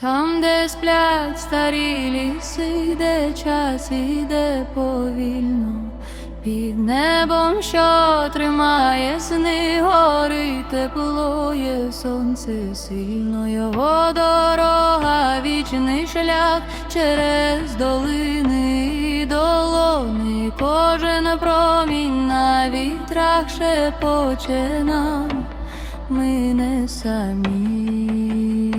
Там, де сплять старі ліси, де час іде повільно, Під небом, що тримає сни, гори теплоє сонце сильно, його дорога, вічний шлях через долини і долони, кожен промінь на вітрах шепоче нам, ми не самі.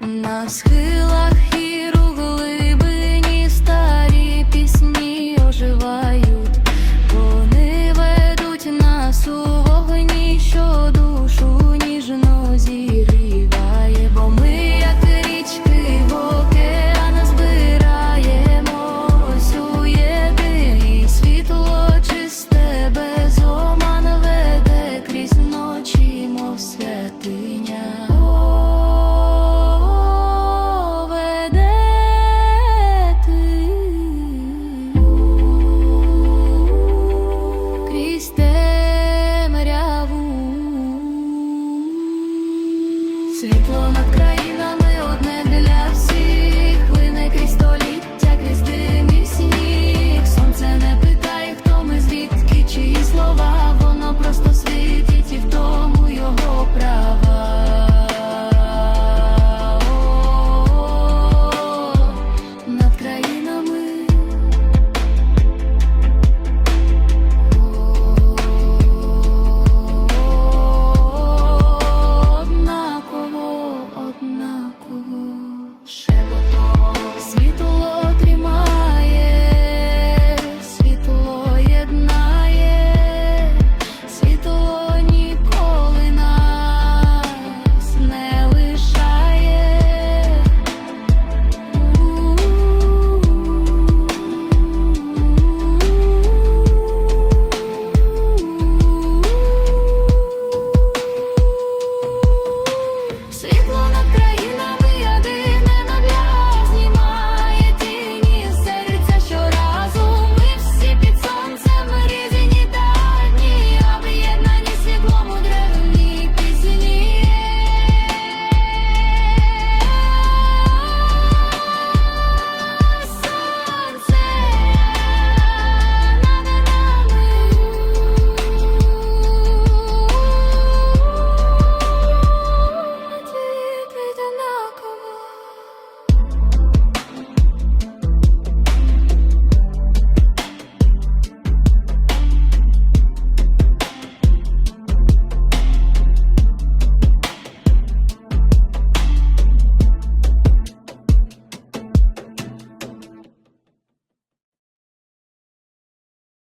На схилах